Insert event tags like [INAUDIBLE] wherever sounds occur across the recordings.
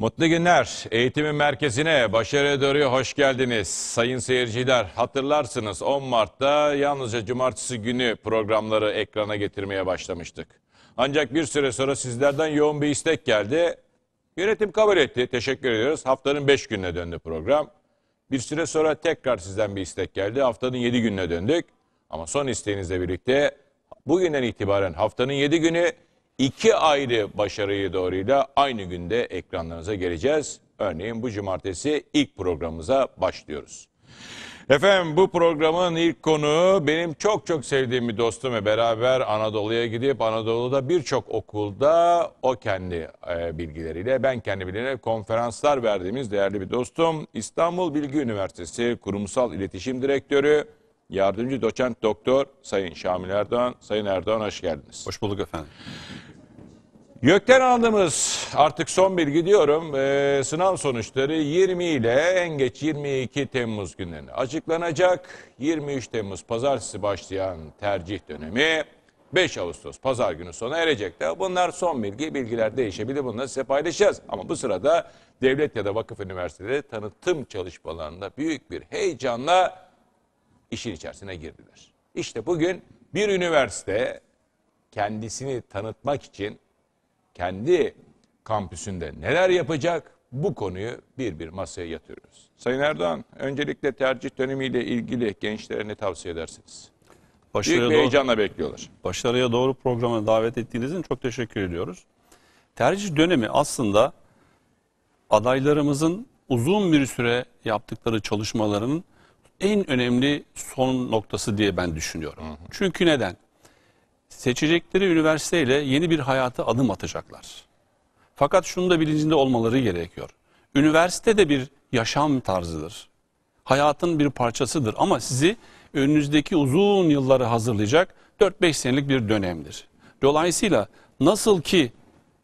Mutlu günler. Eğitimin merkezine başarıya doğru hoş geldiniz. Sayın seyirciler hatırlarsınız 10 Mart'ta yalnızca cumartesi günü programları ekrana getirmeye başlamıştık. Ancak bir süre sonra sizlerden yoğun bir istek geldi. Yönetim kabul etti. Teşekkür ediyoruz. Haftanın 5 gününe döndü program. Bir süre sonra tekrar sizden bir istek geldi. Haftanın 7 gününe döndük. Ama son isteğinizle birlikte bugünden itibaren haftanın 7 günü iki ayrı başarıyı doğruyla aynı günde ekranlarınıza geleceğiz. Örneğin bu cumartesi ilk programımıza başlıyoruz. Efendim bu programın ilk konuğu benim çok çok sevdiğim bir dostum ve beraber Anadolu'ya gidip Anadolu'da birçok okulda o kendi e, bilgileriyle ben kendi bilgilerimle konferanslar verdiğimiz değerli bir dostum. İstanbul Bilgi Üniversitesi Kurumsal İletişim Direktörü, Yardımcı Doçent Doktor Sayın Şamil Erdoğan. Sayın Erdoğan hoş geldiniz. Hoş bulduk efendim. Gökten aldığımız artık son bilgi diyorum e, sınav sonuçları 20 ile en geç 22 Temmuz günlerine açıklanacak. 23 Temmuz pazartesi başlayan tercih dönemi 5 Ağustos pazar günü sona erecek. de Bunlar son bilgi, bilgiler değişebilir bunları size paylaşacağız. Ama bu sırada devlet ya da vakıf üniversiteleri tanıtım çalışmalarında büyük bir heyecanla işin içerisine girdiler. İşte bugün bir üniversite kendisini tanıtmak için kendi kampüsünde neler yapacak bu konuyu bir bir masaya yatırıyoruz. Sayın Erdoğan öncelikle tercih dönemiyle ilgili gençlere ne tavsiye edersiniz? Büyük Başarıya bir doğru, heyecanla bekliyorlar. başarıya doğru programına davet ettiğiniz için çok teşekkür ediyoruz. Tercih dönemi aslında adaylarımızın uzun bir süre yaptıkları çalışmaların en önemli son noktası diye ben düşünüyorum. Çünkü neden? Seçecekleri üniversiteyle yeni bir hayata adım atacaklar. Fakat şunu da bilincinde olmaları gerekiyor. Üniversite de bir yaşam tarzıdır. Hayatın bir parçasıdır ama sizi önünüzdeki uzun yılları hazırlayacak 4-5 senelik bir dönemdir. Dolayısıyla nasıl ki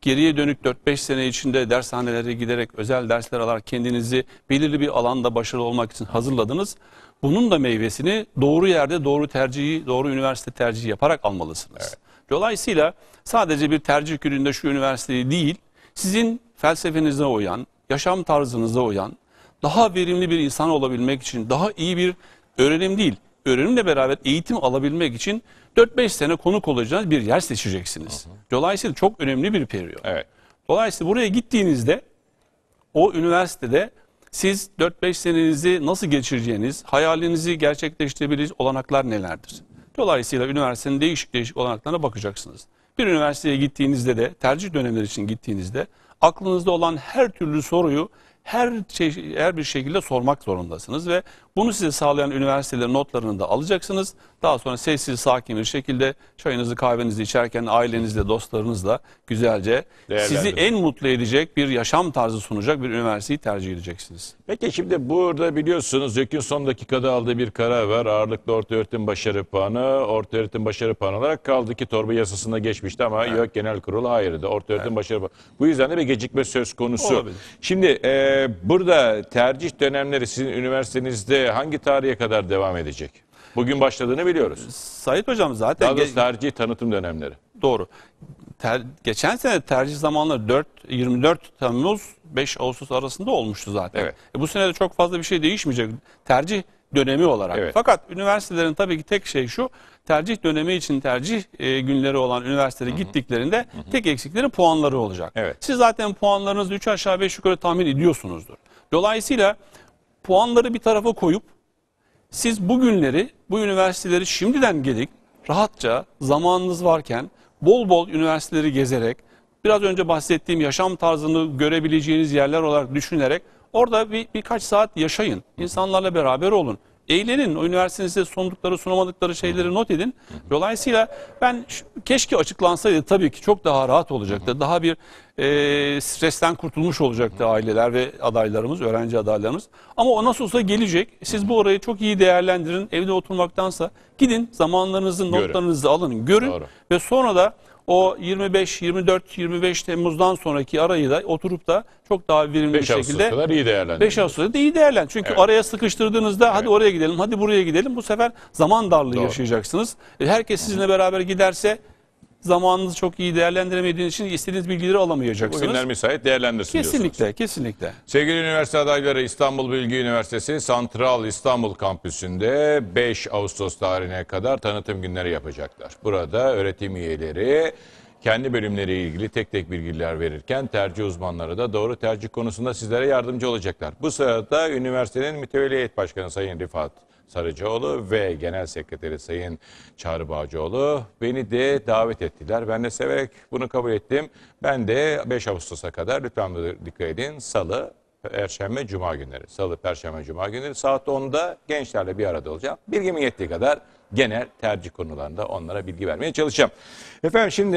geriye dönük 4-5 sene içinde dershanelere giderek özel dersler alarak kendinizi belirli bir alanda başarılı olmak için hazırladınız. Bunun da meyvesini doğru yerde doğru tercihi, doğru üniversite tercihi yaparak almalısınız. Dolayısıyla sadece bir tercih gününde şu üniversiteyi değil, sizin felsefenize uyan, yaşam tarzınıza uyan, daha verimli bir insan olabilmek için, daha iyi bir öğrenim değil, öğrenimle beraber eğitim alabilmek için 4-5 sene konuk olacağınız bir yer seçeceksiniz. Dolayısıyla çok önemli bir periyot. Evet. Dolayısıyla buraya gittiğinizde o üniversitede siz 4-5 senenizi nasıl geçireceğiniz, hayalinizi gerçekleştirebileceğiniz olanaklar nelerdir? Dolayısıyla üniversitenin değişik değişik olanaklarına bakacaksınız. Bir üniversiteye gittiğinizde de, tercih dönemleri için gittiğinizde aklınızda olan her türlü soruyu her şey, her bir şekilde sormak zorundasınız ve bunu size sağlayan üniversitelerin notlarını da alacaksınız. Daha sonra sessiz, sakin bir şekilde çayınızı, kahvenizi içerken ailenizle, dostlarınızla güzelce sizi en mutlu edecek bir yaşam tarzı sunacak bir üniversiteyi tercih edeceksiniz. Peki şimdi burada biliyorsunuz YÖK'ün son dakikada aldığı bir karar var. Ağırlıklı orta öğretim başarı puanı, orta öğretim başarı puanı olarak kaldı ki torba yasasında geçmişti ama YÖK Genel Kurulu hayırdı. Orta öğretim başarı puanı. Bu yüzden de bir gecikme söz konusu. Olabilir. Şimdi e, burada tercih dönemleri sizin üniversitenizde hangi tarihe kadar devam edecek? Bugün başladığını biliyoruz. Sayit Hocam zaten Daha doğrusu tercih tanıtım dönemleri. doğru. Ter- geçen sene tercih zamanları 4 24 Temmuz 5 Ağustos arasında olmuştu zaten. Evet. E bu sene de çok fazla bir şey değişmeyecek tercih dönemi olarak. Evet. Fakat üniversitelerin tabii ki tek şey şu tercih dönemi için tercih e, günleri olan üniversitelere gittiklerinde tek eksikleri puanları olacak. Evet. Siz zaten puanlarınızı 3 aşağı 5 yukarı tahmin ediyorsunuzdur. Dolayısıyla puanları bir tarafa koyup siz bu günleri, bu üniversiteleri şimdiden gelip rahatça zamanınız varken bol bol üniversiteleri gezerek biraz önce bahsettiğim yaşam tarzını görebileceğiniz yerler olarak düşünerek orada bir, birkaç saat yaşayın. İnsanlarla beraber olun. Eğlenin. O üniversitenin size sundukları, sunamadıkları şeyleri not edin. Dolayısıyla ben keşke açıklansaydı tabii ki çok daha rahat olacaktı. Daha bir e, stresten kurtulmuş olacaktı aileler ve adaylarımız, öğrenci adaylarımız. Ama o nasıl olsa gelecek. Siz bu orayı çok iyi değerlendirin. Evde oturmaktansa gidin zamanlarınızı, Görün. notlarınızı alın, görün Doğru. ve sonra da o 25, 24, 25 Temmuz'dan sonraki arayı da oturup da çok daha verimli bir 5 şekilde kadar iyi değerlendirin. 5 Ağustos'ta da iyi değerlen. Çünkü Evet. araya sıkıştırdığınızda hadi oraya gidelim, hadi buraya gidelim. Bu sefer zaman darlığı Doğru. yaşayacaksınız. E, Herkes sizinle beraber giderse zamanınızı çok iyi değerlendiremediğiniz için istediğiniz bilgileri alamayacaksınız. Bugünler müsait değerlendirsin diyorsunuz. kesinlikle, kesinlikle. Sevgili üniversite adayları İstanbul Bilgi Üniversitesi Santral İstanbul Kampüsü'nde 5 Ağustos tarihine kadar tanıtım günleri yapacaklar. Burada öğretim üyeleri kendi bölümleriyle ilgili tek tek bilgiler verirken tercih uzmanları da doğru tercih konusunda sizlere yardımcı olacaklar. Bu sırada üniversitenin mütevelli heyet başkanı Sayın Rifat Sarıcıoğlu ve Genel Sekreteri Sayın Çağrı Bağcıoğlu beni de davet ettiler. Ben de severek bunu kabul ettim. Ben de 5 Ağustos'a kadar lütfen dikkat edin. Salı, Perşembe, Cuma günleri. Salı, Perşembe, Cuma günleri saat 10'da gençlerle bir arada olacağım. Bilgimin yettiği kadar genel tercih konularında onlara bilgi vermeye çalışacağım. Efendim şimdi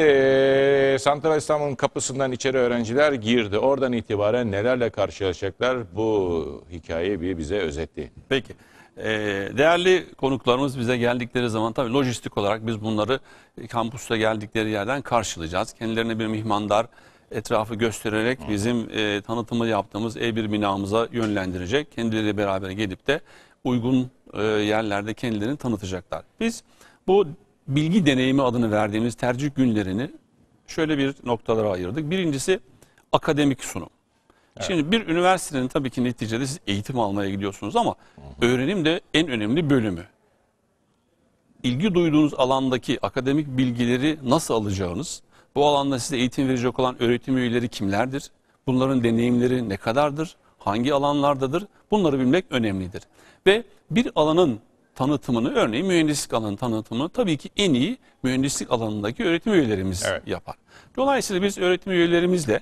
Santral İstanbul'un kapısından içeri öğrenciler girdi. Oradan itibaren nelerle karşılaşacaklar bu hikayeyi bir bize özetleyin. Peki. Ee, değerli konuklarımız bize geldikleri zaman tabii lojistik olarak biz bunları e, kampüste geldikleri yerden karşılayacağız. Kendilerine bir mihmandar etrafı göstererek bizim e, tanıtımı yaptığımız E1 binamıza yönlendirecek. Kendileriyle beraber gelip de uygun e, yerlerde kendilerini tanıtacaklar. Biz bu bilgi deneyimi adını verdiğimiz tercih günlerini şöyle bir noktalara ayırdık. Birincisi akademik sunum. Şimdi bir üniversitenin tabii ki neticede siz eğitim almaya gidiyorsunuz ama öğrenim de en önemli bölümü. İlgi duyduğunuz alandaki akademik bilgileri nasıl alacağınız, bu alanda size eğitim verecek olan öğretim üyeleri kimlerdir, bunların deneyimleri ne kadardır, hangi alanlardadır bunları bilmek önemlidir. Ve bir alanın tanıtımını örneğin mühendislik alanı tanıtımını tabii ki en iyi mühendislik alanındaki öğretim üyelerimiz Evet. yapar. Dolayısıyla biz öğretim üyelerimizle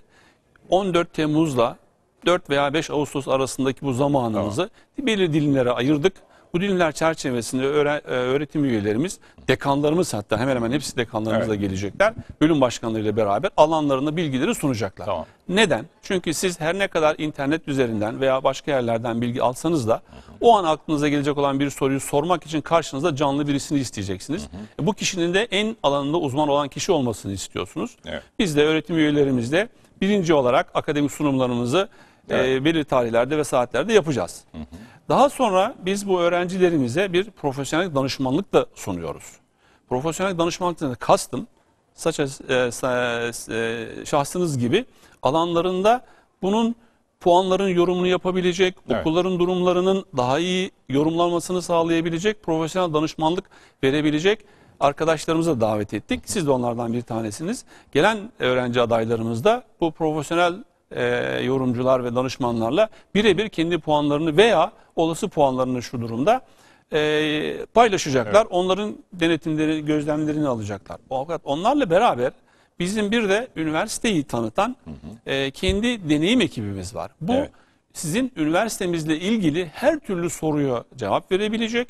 14 Temmuz'la 4 veya 5 Ağustos arasındaki bu zamanımızı belirli dilimlere ayırdık. Bu dilimler çerçevesinde e, öğretim üyelerimiz, dekanlarımız hatta hemen hemen hepsi dekanlarımızla gelecekler. Bölüm başkanlarıyla beraber alanlarında bilgileri sunacaklar. Tamam. Neden? Çünkü siz her ne kadar internet üzerinden veya başka yerlerden bilgi alsanız da o an aklınıza gelecek olan bir soruyu sormak için karşınızda canlı birisini isteyeceksiniz. E, Bu kişinin de en alanında uzman olan kişi olmasını istiyorsunuz. Evet. Biz de öğretim üyelerimizle birinci olarak akademik sunumlarımızı e, belirli tarihlerde ve saatlerde yapacağız. Daha sonra biz bu öğrencilerimize bir profesyonel danışmanlık da sunuyoruz. Profesyonel danışmanlıktan da kastım saça e, e, şahsınız gibi alanlarında bunun puanların yorumunu yapabilecek, Evet. okulların durumlarının daha iyi yorumlanmasını sağlayabilecek, profesyonel danışmanlık verebilecek arkadaşlarımıza davet ettik. Siz de onlardan bir tanesiniz. Gelen öğrenci adaylarımız da bu profesyonel e, yorumcular ve danışmanlarla birebir kendi puanlarını veya olası puanlarını şu durumda e, paylaşacaklar. Onların denetimleri, gözlemlerini alacaklar. Fakat onlarla beraber bizim bir de üniversiteyi tanıtan e, kendi deneyim ekibimiz var. Bu Evet. sizin üniversitemizle ilgili her türlü soruya cevap verebilecek.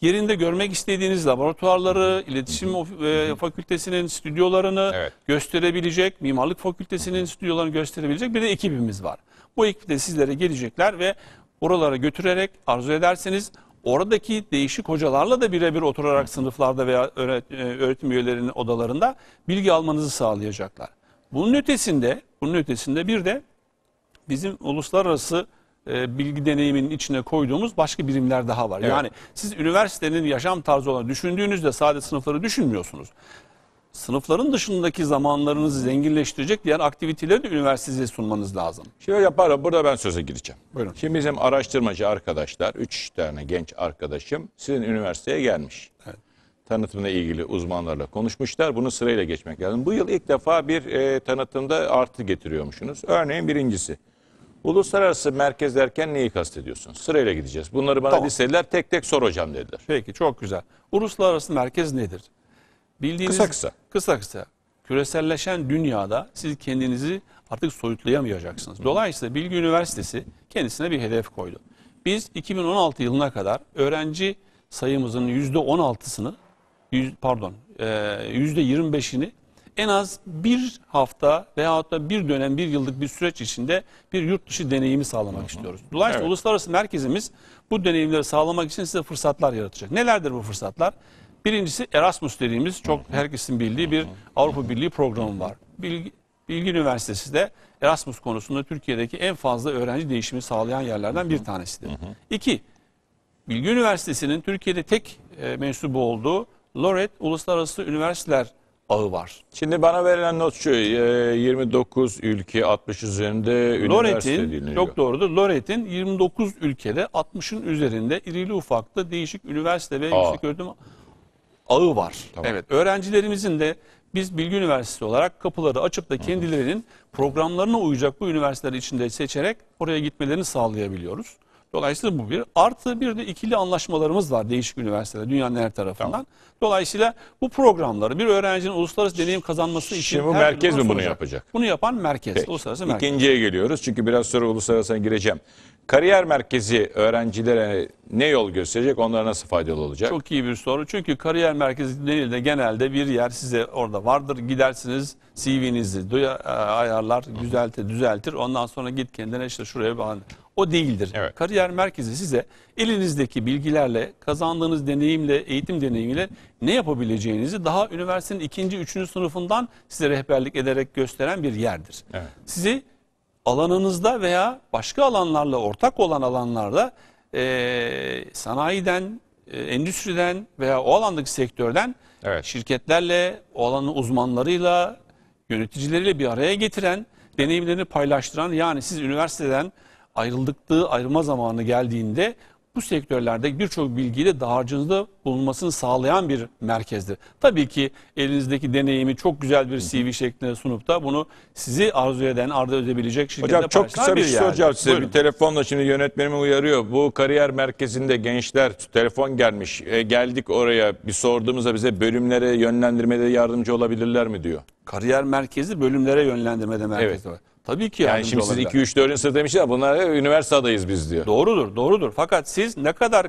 Yerinde görmek istediğiniz laboratuvarları, iletişim e, fakültesinin stüdyolarını Evet. gösterebilecek, mimarlık fakültesinin stüdyolarını gösterebilecek bir de ekibimiz var. Bu ekip de sizlere gelecekler ve oralara götürerek arzu ederseniz oradaki değişik hocalarla da birebir oturarak sınıflarda veya e, öğretim üyelerinin odalarında bilgi almanızı sağlayacaklar. Bunun ötesinde, bunun ötesinde bir de bizim uluslararası e, bilgi deneyiminin içine koyduğumuz başka birimler daha var. Evet. Yani siz üniversitenin yaşam tarzı olarak düşündüğünüzde sadece sınıfları düşünmüyorsunuz. Sınıfların dışındaki zamanlarınızı zenginleştirecek diğer aktiviteleri de üniversiteye sunmanız lazım. Şöyle yaparım burada ben söze gireceğim. Buyurun. Şimdi bizim araştırmacı arkadaşlar, 3 tane genç arkadaşım sizin üniversiteye gelmiş. Evet. Tanıtımla ilgili uzmanlarla konuşmuşlar. Bunu sırayla geçmek lazım. Bu yıl ilk defa bir e, tanıtımda artı getiriyormuşsunuz. Örneğin birincisi. Uluslararası merkez derken neyi kastediyorsunuz? Sırayla gideceğiz. Bunları bana Tamam. listediler. Tek tek sor hocam dediler. Peki çok güzel. Uluslararası merkez nedir? Bildiğiniz Kısa kısa. Kısa kısa. Küreselleşen dünyada siz kendinizi artık soyutlayamayacaksınız. Dolayısıyla Bilgi Üniversitesi kendisine bir hedef koydu. Biz 2016 yılına kadar öğrenci sayımızın %16'sını yüz- pardon e, %25'ini en az bir hafta veyahut da bir dönem bir yıllık bir süreç içinde bir yurt dışı deneyimi sağlamak istiyoruz. Dolayısıyla Evet. uluslararası merkezimiz bu deneyimleri sağlamak için size fırsatlar yaratacak. Nelerdir bu fırsatlar? Birincisi Erasmus dediğimiz çok herkesin bildiği bir Avrupa Birliği programı var. Bilgi, Bilgi Üniversitesi de Erasmus konusunda Türkiye'deki en fazla öğrenci değişimi sağlayan yerlerden bir tanesidir. İki, Bilgi Üniversitesi'nin Türkiye'de tek e, mensubu olduğu Loret Uluslararası Üniversiteler ağı var. Şimdi bana verilen not şu, e, 29 ülke 60 üzerinde üniversite dinleniyor. çok doğrudur. Loret'in 29 ülkede 60'ın üzerinde irili ufaklı değişik üniversite ve Aa. yüksek öğretim ağı var. Tamam. Evet. Öğrencilerimizin de biz Bilgi Üniversitesi olarak kapıları açıp da kendilerinin programlarına uyacak bu üniversiteler içinde seçerek oraya gitmelerini sağlayabiliyoruz. Dolayısıyla bu bir. Artı bir de ikili anlaşmalarımız var değişik üniversiteler dünyanın her tarafından. Tamam. Dolayısıyla bu programları bir öğrencinin uluslararası deneyim kazanması için Şimdi bu merkez mi bunu yapacak? Bunu yapan merkez. Peki. Uluslararası merkez. İkinciye geliyoruz çünkü biraz sonra uluslararasına gireceğim. Kariyer merkezi öğrencilere ne yol gösterecek, onlara nasıl faydalı olacak? Çok iyi bir soru. Çünkü kariyer merkezi denilde genelde bir yer size orada vardır. Gidersiniz CV'nizi e, ayarlar, düzeltir, düzeltir. Ondan sonra git kendine işte şuraya bağlı. O değildir. Evet. Kariyer merkezi size elinizdeki bilgilerle, kazandığınız deneyimle, eğitim deneyimiyle ne yapabileceğinizi daha üniversitenin ikinci, üçüncü sınıfından size rehberlik ederek gösteren bir yerdir. Evet. Sizi alanınızda veya başka alanlarla ortak olan alanlarda e, sanayiden, e, endüstriden veya o alandaki sektörden Evet. şirketlerle, o alanın uzmanlarıyla, yöneticileriyle bir araya getiren, deneyimlerini paylaştıran yani siz üniversiteden ayrıldıktığı ayrılma zamanı geldiğinde bu sektörlerde birçok bilgiyi de dağarcığınızda bulunmasını sağlayan bir merkezdir. Tabii ki elinizdeki deneyimi çok güzel bir CV şeklinde sunup da bunu sizi arzu eden, arzu edebilecek şirkette Hocam çok kısa bir bir şey soracağım size. Buyurun. Bir telefonla şimdi yönetmenimi uyarıyor. Bu kariyer merkezinde gençler telefon gelmiş. E, geldik oraya bir sorduğumuzda bize bölümlere yönlendirmede yardımcı olabilirler mi diyor. Kariyer merkezi bölümlere yönlendirmede merkezi var. Tabii ki Yani şimdi siz olabilirler. 2 3 4. sınıf demişler bunlar üniversite adayız biz diyor. Doğrudur, doğrudur. Fakat siz ne kadar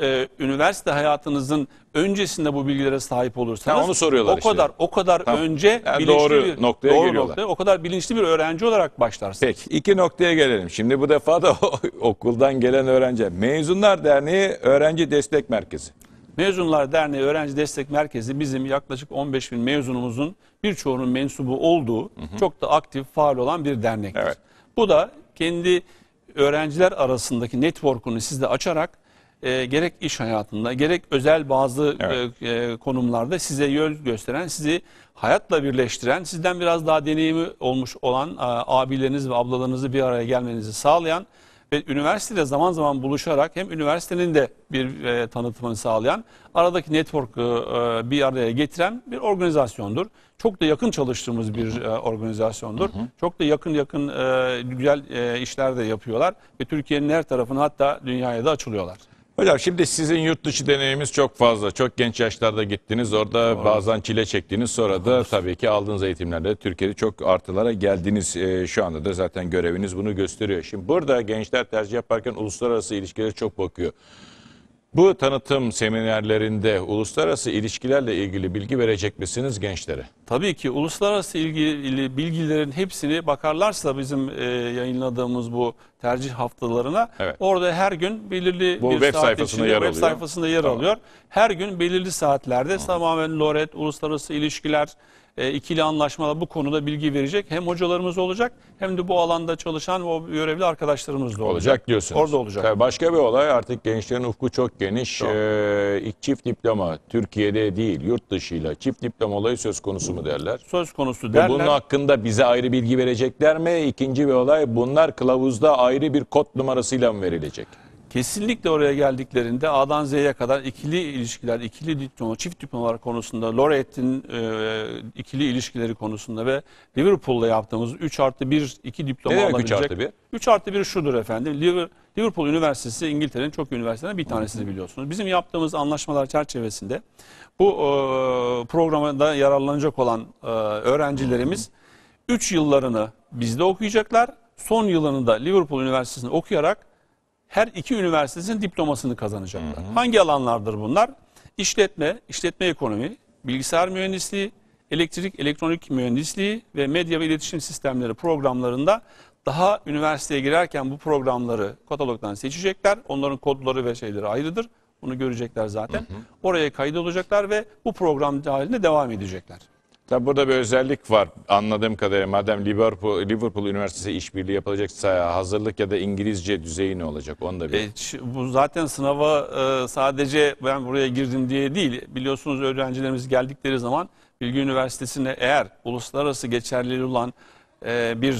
e, üniversite hayatınızın öncesinde bu bilgilere sahip olursanız Ha, onu soruyorlar o işte. kadar o kadar Tamam. önce Yani bilinçli doğru bir noktaya doğru geliyorlar. noktaya, o kadar bilinçli bir öğrenci olarak başlarsınız. Peki iki noktaya gelelim. Şimdi bu defa da [LAUGHS] okuldan gelen öğrenci. Mezunlar Derneği Öğrenci Destek Merkezi. Mezunlar Derneği Öğrenci Destek Merkezi bizim yaklaşık 15 bin mezunumuzun birçoğunun mensubu olduğu çok da aktif, faal olan bir dernektir. Evet. Bu da kendi öğrenciler arasındaki network'unu sizde açarak e, gerek iş hayatında gerek özel bazı Evet. e, e, konumlarda size yol gösteren, sizi hayatla birleştiren, sizden biraz daha deneyimi olmuş olan e, abileriniz ve ablalarınızı bir araya gelmenizi sağlayan ve üniversitede zaman zaman buluşarak hem üniversitenin de bir e, tanıtımını sağlayan, aradaki network'ı e, bir araya getiren bir organizasyondur. Çok da yakın çalıştığımız bir e, organizasyondur. Çok da yakın yakın e, güzel e, işler de yapıyorlar ve Türkiye'nin her tarafına hatta dünyaya da açılıyorlar. Hocam şimdi sizin yurt dışı deneyiminiz çok fazla. Çok genç yaşlarda gittiniz. Orada bazen çile çektiniz. Sonra da tabii ki aldığınız eğitimlerle Türkiye'de çok artılara geldiniz. Ee, şu anda da zaten göreviniz bunu gösteriyor. Şimdi burada gençler tercih yaparken uluslararası ilişkilere çok bakıyor. Bu tanıtım seminerlerinde uluslararası ilişkilerle ilgili bilgi verecek misiniz gençlere? Tabii ki uluslararası ilgili bilgilerin hepsini bakarlarsa bizim e, yayınladığımız bu tercih haftalarına Evet. orada her gün belirli Bu bir web saat sayfasında içinde yer web sayfasında yer Tamam. alıyor. Her gün belirli saatlerde tamamen LORET, uluslararası ilişkiler, e, ikili anlaşmalar bu konuda bilgi verecek. Hem hocalarımız olacak hem de bu alanda çalışan o görevli arkadaşlarımız da olacak. Olacak diyorsunuz. Orada olacak. Tabii başka bir olay artık gençlerin ufku çok geniş. Çok. Ee, çift diploma Türkiye'de değil yurt dışıyla çift diploma olayı söz konusu mu derler? Söz konusu Ve derler. bunun hakkında bize ayrı bilgi verecekler mi? İkinci bir olay bunlar kılavuzda ayrı bir kod numarasıyla mı verilecek? Kesinlikle oraya geldiklerinde A'dan Z'ye kadar ikili ilişkiler, ikili diploma, çift diplomalar konusunda, Laureate'in e, ikili ilişkileri konusunda ve Liverpool'la yaptığımız 3 artı 1 iki diploma Ne demek alabilecek. artı bir? 3 artı 1 şudur efendim. Liver- Liverpool Üniversitesi İngiltere'nin çok üniversitelerinden bir tanesini biliyorsunuz. Bizim yaptığımız anlaşmalar çerçevesinde bu e, programda yararlanacak olan e, öğrencilerimiz 3 yıllarını bizde okuyacaklar. Son yılını da Liverpool Üniversitesi'nde okuyarak her iki üniversitesinin diplomasını kazanacaklar. Hangi alanlardır bunlar? İşletme, işletme ekonomi, bilgisayar mühendisliği, elektrik, elektronik mühendisliği ve medya ve iletişim sistemleri programlarında daha üniversiteye girerken bu programları katalogdan seçecekler. Onların kodları ve şeyleri ayrıdır. Bunu görecekler zaten. Oraya kaydolacaklar ve bu program dahilinde devam edecekler. Tabi burada bir özellik var anladığım kadarıyla. Madem Liverpool, Liverpool Üniversitesi işbirliği yapılacaksa hazırlık ya da İngilizce düzeyi ne olacak? Onu da bir... E, bu zaten sınava e, sadece ben buraya girdim diye değil. Biliyorsunuz öğrencilerimiz geldikleri zaman Bilgi Üniversitesi'ne eğer uluslararası geçerliliği olan e, bir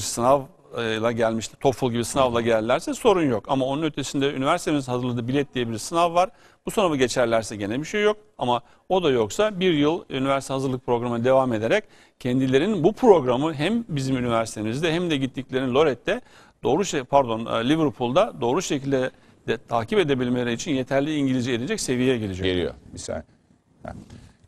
sınavla gelmişti, TOEFL gibi sınavla gelirlerse sorun yok. Ama onun ötesinde üniversitemizin hazırladığı bilet diye bir sınav var. Bu sınavı geçerlerse gene bir şey yok. Ama o da yoksa bir yıl üniversite hazırlık programına devam ederek kendilerinin bu programı hem bizim üniversitemizde hem de gittiklerinin Loret'te doğru şey pardon Liverpool'da doğru şekilde de takip edebilmeleri için yeterli İngilizce edecek seviyeye gelecek. Geliyor. Bir saniye. Ha.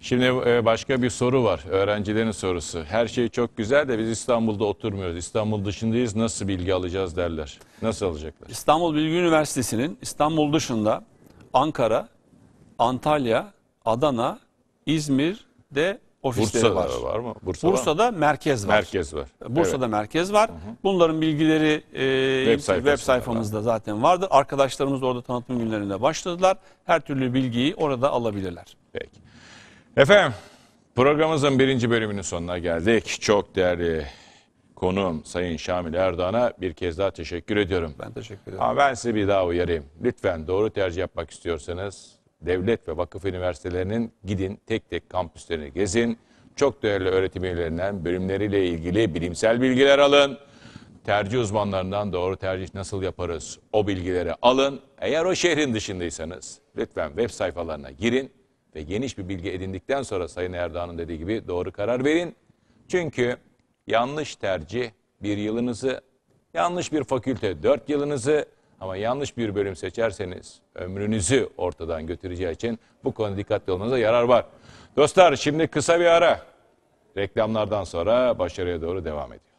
Şimdi e, başka bir soru var. Öğrencilerin sorusu. Her şey çok güzel de biz İstanbul'da oturmuyoruz. İstanbul dışındayız. Nasıl bilgi alacağız derler. Nasıl alacaklar? İstanbul Bilgi Üniversitesi'nin İstanbul dışında Ankara, Antalya, Adana, İzmir'de ofisleri var. Bursa'da var mı? Bursa var mı? Bursa'da merkez var. merkez var. Bursa'da merkez var. Bunların bilgileri e, Web web, sayfamızda zaten vardır. Arkadaşlarımız orada tanıtım günlerinde başladılar. Her türlü bilgiyi orada alabilirler. Peki. Efendim programımızın birinci bölümünün sonuna geldik. Çok değerli konuğum Sayın Şamil Erdoğan'a bir kez daha teşekkür ediyorum. Ben teşekkür ederim. Ama ben sizi bir daha uyarayım. Lütfen doğru tercih yapmak istiyorsanız devlet ve vakıf üniversitelerinin gidin tek tek kampüslerini gezin. Çok değerli öğretim üyelerinden bölümleriyle ilgili bilimsel bilgiler alın. Tercih uzmanlarından doğru tercih nasıl yaparız o bilgileri alın. Eğer o şehrin dışındaysanız lütfen web sayfalarına girin ve geniş bir bilgi edindikten sonra Sayın Erdoğan'ın dediği gibi doğru karar verin. Çünkü yanlış tercih bir yılınızı, yanlış bir fakülte dört yılınızı ama yanlış bir bölüm seçerseniz ömrünüzü ortadan götüreceği için bu konuda dikkatli olmanıza yarar var. Dostlar şimdi kısa bir ara. Reklamlardan sonra başarıya doğru devam ediyor.